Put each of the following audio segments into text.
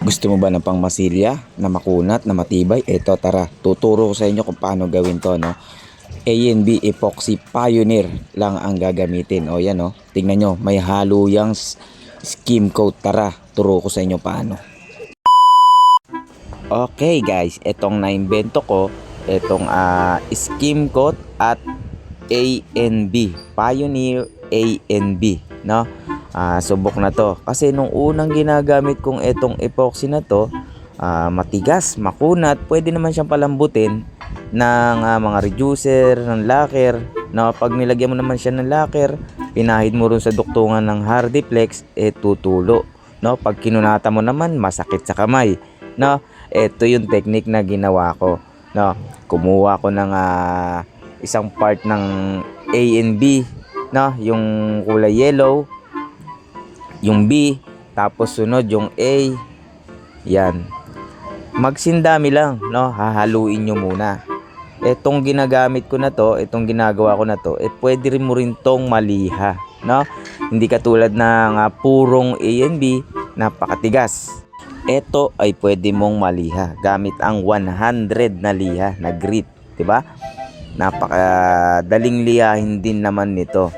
Gusto mo ba ng pang masilya, na makunat, na matibay? Eto, tara, tuturo ko sa inyo kung paano gawin to, no? A&B Epoxy Pioneer lang ang gagamitin. O yan, no? Tingnan nyo, may halo yung skim coat. Tara, turo ko sa inyo paano. Okay guys, etong naimbento ko, etong ah, skim coat at ANB, Pioneer ANB, no? Ah, subok na to. Kasi nung unang ginagamit kong etong epoxy na to, ah, matigas, makunat, pwede naman siyang palambutin ng ah, mga reducer, ng lacquer. No, pag nilagyan mo naman siya ng lacquer, pinahid mo rin sa duktungan ng Hardiplex, eh tutulo. No, pag kinunata mo naman, masakit sa kamay. No, ito yung technique na ginawa ko. No, kumuha ko ng ah, isang part ng A and B, no, yung kulay yellow, yung B, tapos sunod yung A. Yan. Magsindami lang, no? Hahaluin nyo muna. Etong ginagamit ko na to, itong ginagawa ko na to, eh pwede rin mo rin tong maliha, no? Hindi katulad ng ah, purong A and B, napakatigas. Ito ay pwede mong maliha gamit ang 100 na liha na grit, 'di ba? Napakadaling lihahin din naman nito.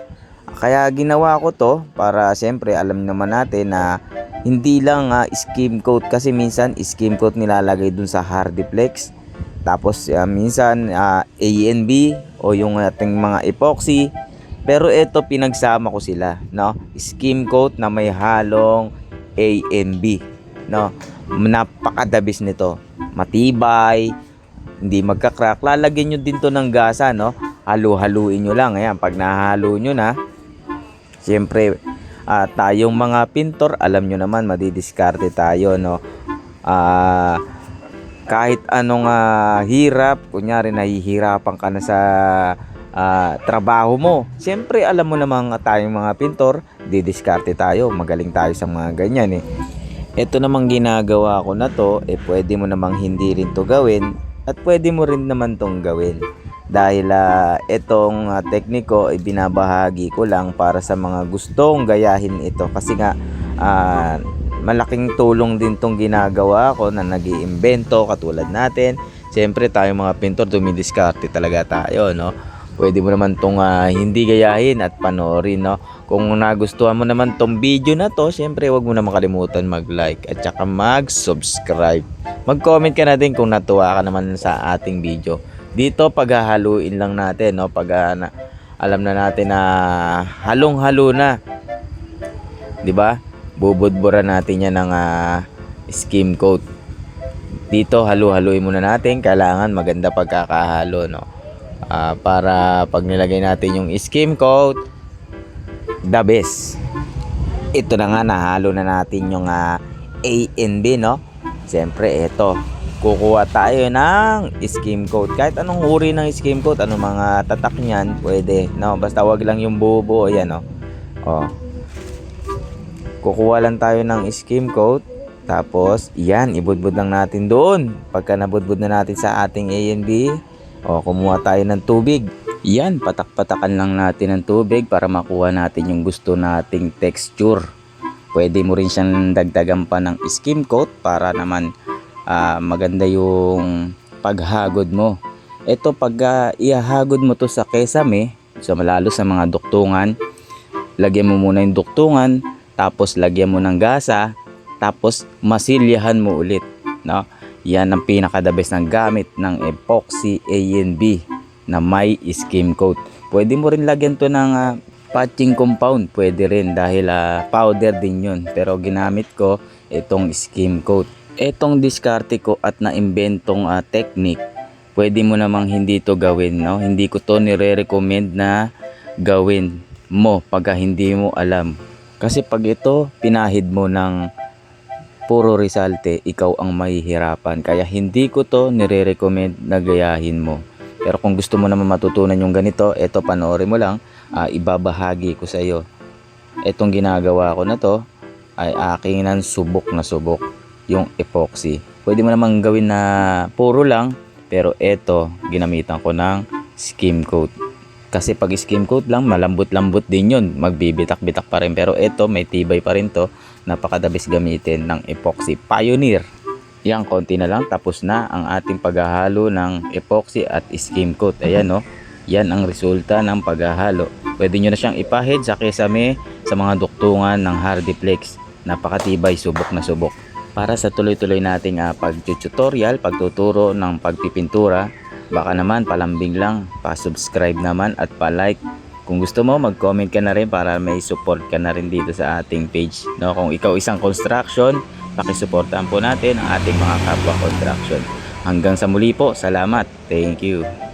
Kaya ginawa ko to para siyempre alam naman natin na hindi lang ah, skim coat kasi minsan skim coat nilalagay dun sa Hardiplex. Tapos ah, minsan ah, A and B o yung ating mga epoxy. Pero ito pinagsama ko sila, no? Skim coat na may halong A and B, no? Napakadabis nito. Matibay, hindi magka-crack. Lalagyan nyo din to ng gasa, no? Halu-haluin nyo lang. Ayan, pag nahalo nyo na, Siyempre, ah, tayong mga pintor, alam nyo naman, madidiskarte tayo, no? Ah, kahit anong ah, hirap, kunyari nahihirapan ka na sa ah, trabaho mo. Siyempre, alam mo naman nga tayong mga pintor, didiskarte tayo, magaling tayo sa mga ganyan eh. Ito namang ginagawa ko na to, eh pwede mo namang hindi rin to gawin at pwede mo rin naman tong gawin. Dahil ah, itong ah, tekniko ay binabahagi ko lang para sa mga gustong gayahin ito kasi nga ah, malaking tulong din tong ginagawa ko na nag iimbento katulad natin. Siyempre tayo mga pintor dumidiskarte talaga tayo no. Pwede mo naman tong ah, hindi gayahin at panoorin no. Kung nagustuhan mo naman tong video na to, siyempre wag mo na makalimutan mag-like at saka mag-subscribe. Mag-comment ka na din kung natuwa ka naman sa ating video. Dito paghahaluin lang natin no pag ah, na, alam na natin na halong-halo na. 'Di ba? Bubudburan natin yan ng ah, skim coat. Dito halu-haluin muna natin, kailangan maganda pagkakahalo no. Ah, para pag nilagay natin yung skim coat, the best. Ito na nga nahalo na natin yung ah, A and B no. Siyempre ito, kukuha tayo ng skim coat. Kahit anong uri ng skim coat, anong mga tatak niyan, pwede. No, basta wag lang yung buo-buo, yan no. Oh. Kukuha lang tayo ng skim coat. Tapos, yan, ibudbud lang natin doon. Pagka nabudbud na natin sa ating A and B, o kumuha tayo ng tubig. Yan, patak-patakan lang natin ng tubig para makuha natin yung gusto nating texture. Pwede mo rin siyang dagdagan pa ng skim coat para naman ah, maganda yung paghagod mo. Ito pag ah, ihahagod mo to sa kesame, so malalo sa mga duktungan, lagyan mo muna yung duktungan, tapos lagyan mo ng gasa, tapos masilyahan mo ulit. No? Yan ang pinakadabes ng gamit ng epoxy A&B na may skim coat. Pwede mo rin lagyan to ng ah, patching compound. Pwede rin dahil ah, powder din yun. Pero ginamit ko itong skim coat. Itong diskarte ko at naimbentong ah, technique, pwede mo namang hindi to gawin. No? Hindi ko to nire-recommend na gawin mo pag hindi mo alam. Kasi pag ito, pinahid mo ng puro resalte, ikaw ang mahihirapan. Kaya hindi ko to nire-recommend na gayahin mo. Pero kung gusto mo naman matutunan yung ganito, eto panoorin mo lang, ah, ibabahagi ko sa iyo. Etong ginagawa ko na to ay aking nan subok na subok, yung epoxy. Pwede mo namang gawin na puro lang, pero eto ginamitan ko ng skim coat. Kasi pag skim coat lang, malambot-lambot din yun. Magbibitak-bitak pa rin. Pero eto, may tibay pa rin to. napakadabis gamitin ng epoxy Pioneer. Yan, konti na lang. Tapos na ang ating paghahalo ng epoxy at skim coat. Ayan, no? Yan ang resulta ng paghahalo. Pwede nyo na siyang ipahid sa kesame sa mga duktungan ng Hardiplex. Napakatibay, subok na subok. Para sa tuloy-tuloy nating uh, pag-tutorial, pagtuturo ng pagpipintura, baka naman palambing lang, pa-subscribe naman at pa-like. Kung gusto mo, mag-comment ka na rin para may support ka na rin dito sa ating page. No, kung ikaw isang construction, pakisuportahan po natin ang ating mga kapwa construction. Hanggang sa muli po, salamat. Thank you.